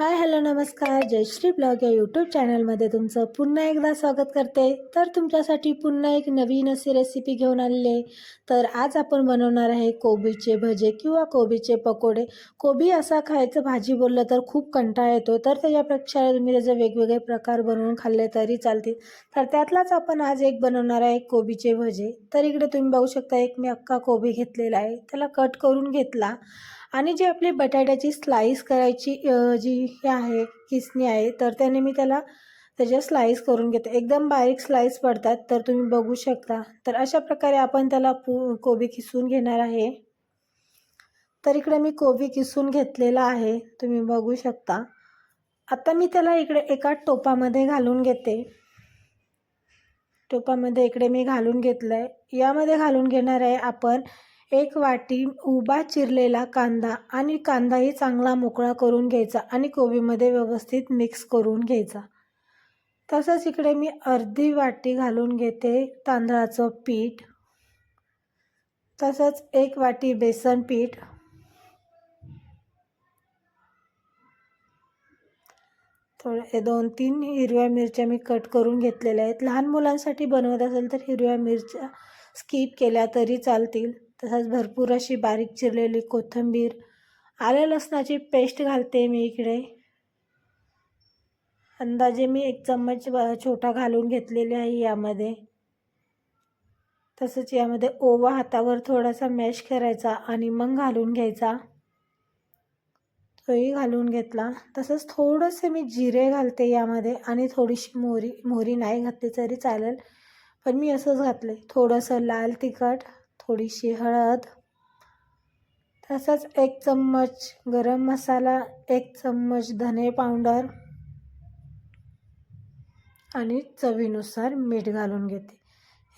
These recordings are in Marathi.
हाय हॅलो नमस्कार. जयश्री ब्लॉग या यूट्यूब चॅनलमध्ये तुमचं पुन्हा एकदा स्वागत करते. तर तुमच्यासाठी पुन्हा एक नवीन अशी रेसिपी घेऊन आलेली. तर आज आपण बनवणार आहे कोबीचे भजे किंवा कोबीचे पकोडे. कोबी असा खायचं भाजी बोललं तर खूप कंटाळा येतो. तर त्याच्यापेक्षा तुम्ही त्याचे वेगवेगळे प्रकार बनवून खाल्ले तरी चालतील. तर त्यातलाच आपण आज एक बनवणार आहे कोबीचे भजे. तर इकडे तुम्ही बघू शकता एक मी अख्खा कोबी घेतलेला आहे. त्याला कट करून घेतला. आणि जी आपली बटाट्याची स्लाईस करायची जी हे आहे किसणी आहे तर त्याने मी त्याला त्याच्या स्लाईस करून घेते. एकदम बारीक स्लाईस पडतात तर तुम्ही बघू शकता. तर अशा प्रकारे आपण त्याला पू कोबी किसून घेणार आहे. तर इकडे मी कोबी किसून घेतलेला आहे तुम्ही बघू शकता. आता मी त्याला इकडे एका टोपामध्ये घालून घेते. टोपामध्ये इकडे मी घालून घेतलं आहे यामध्ये घालून घेणार आहे आपण एक वाटी उभा चिरलेला कांदा आणि कांदाही चांगला मोकळा करून घ्यायचा आणि कोबीमध्ये व्यवस्थित मिक्स करून घ्यायचा. तसंच इकडे मी अर्धी वाटी घालून घेते तांदळाचं पीठ. तसंच एक वाटी बेसन पीठ. थोडे दोन तीन हिरव्या मिरच्या मी कट करून घेतलेल्या आहेत. लहान मुलांसाठी बनवत असेल तर हिरव्या मिरच्या स्किप केल्या तरी चालतील. तसंच भरपूर अशी बारीक चिरलेली कोथिंबीर आलं लसणाची पेस्ट घालते मी इकडे. अंदाजे मी एक चम्मच छोटा घालून घेतलेली आहे यामध्ये. तसंच यामध्ये ओवा हातावर थोडासा मॅश करायचा आणि मग घालून घ्यायचा. तोही घालून घेतला. तसंच थोडंसे मी जिरे घालते यामध्ये आणि थोडीशी मोहरी मोहरी नाही घातली तरी चालेल पण मी असंच घातले थोडंसं लाल तिखट थोडीशी हळद तसंच एक चम्मच गरम मसाला एक चम्मच धने पावडर आणि चवीनुसार मीठ घालून घेते.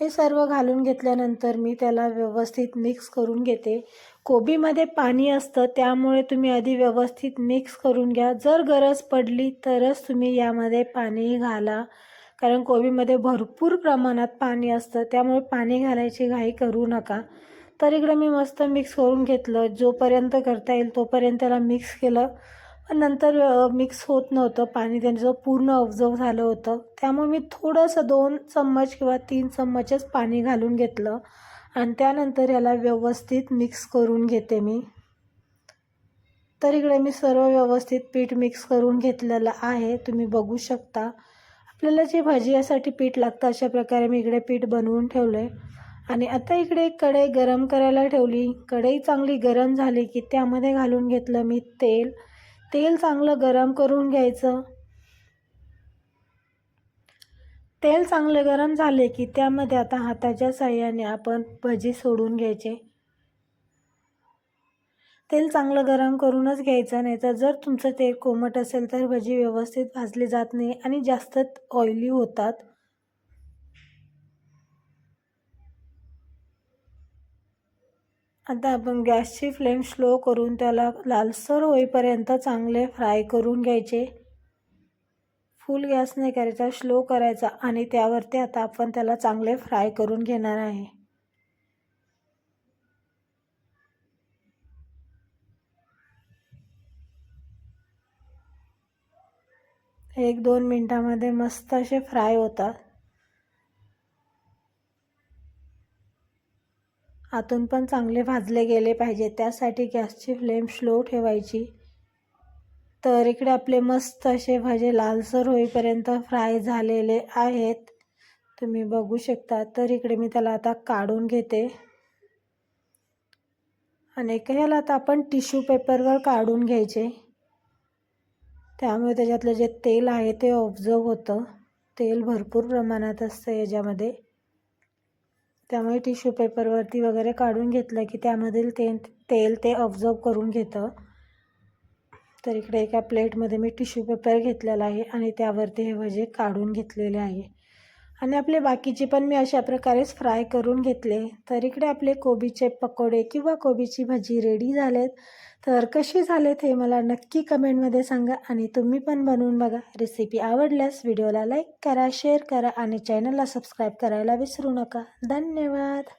हे सर्व घालून घेतल्यानंतर मी त्याला व्यवस्थित मिक्स करून घेते. कोबीमध्ये पाणी असतं त्यामुळे तुम्ही आधी व्यवस्थित मिक्स करून घ्या. जर गरज पडली तरच तुम्ही यामध्ये पाणी घाला. कारण कोबीमध्ये भरपूर प्रमाणात पाणी असतं त्यामुळे पाणी घालायची घाई करू नका. तर इकडं मी मस्त मिक्स करून घेतलं. जोपर्यंत करता येईल तोपर्यंत त्याला मिक्स केलं. पण नंतर मिक्स होत नव्हतं. पाणी त्यांचं पूर्ण ऑब्झर्व झालं होतं. त्यामुळे मी थोडंसं दोन चम्मच किंवा तीन चम्मचच पाणी घालून घेतलं. आणि त्यानंतर याला व्यवस्थित मिक्स करून घेते मी. तर इकडे मी सर्व व्यवस्थित पीठ मिक्स करून घेतलेलं आहे. तुम्ही बघू शकता. आपल्याला जे भाजी यासाठी पीठ लागतं अशा प्रकारे मी इकडे पीठ बनवून ठेवलं आहे आणि आता इकडे एक कढई गरम करायला ठेवली. कढई चांगली गरम झाली की त्यामध्ये घालून घेतलं मी तेल. तेल चांगलं गरम करून घ्यायचं. तेल चांगलं गरम झाले की त्यामध्ये आता हाताच्या साह्याने आपण भजी सोडून घ्यायचे. तेल चांगलं गरम करूनच घ्यायचं नाही तर जर तुमचं तेल कोमट असेल तर भजी व्यवस्थित भाजली जात नाही आणि जास्त ऑइली होतात. आता आपण गॅसची फ्लेम स्लो करून त्याला लालसर होईपर्यंत चांगले फ्राय करून घ्यायचे. फुल गॅस नाही करायचा स्लो करायचा आणि त्यावरती आता आपण त्याला चांगले फ्राय करून घेणार आहे. एक दोन मिनटामध्ये मस्त असे फ्राय होतात. आतून पण चांगले भाजले गेले पाहिजे त्यासाठी गॅसची फ्लेम स्लो ठेवायची. तर इकडे आपले मस्त असे भाजे लालसर होईपर्यंत फ्राय झालेले आहेत. तुम्ही बघू शकता. तर इकडे मी त्याला आता काढून घेते. आणि ह्याला आता आपण टिश्यू पेपरवर काढून घ्यायचे. त्यामुळे त्याच्यातलं जे तेल आहे ते ऑब्झर्व होतं. तेल भरपूर प्रमाणात असतं याच्यामध्ये. त्यामुळे टिश्यू पेपरवरती वगैरे काढून घेतलं की त्यामधील ते तेल ते ऑब्झर्व करून घेतं. तर इकडे एका प्लेटमध्ये मी टिश्यू पेपर घेतलेला आहे आणि त्यावरती हे भजे काढून घेतलेले आहे. आणि आपले बाकीचे पण मी अशा प्रकारेच फ्राय करून घेतले. तर इकडे आपले कोबीचे पकोडे किंवा कोबीची भजी रेडी झालेत. तर कशी झालेत हे मला नक्की कमेंटमध्ये सांगा आणि तुम्ही पण बनवून बघा. रेसिपी आवडल्यास व्हिडिओला लाईक करा शेअर करा आणि चॅनलला सबस्क्राईब करायला विसरू नका. धन्यवाद.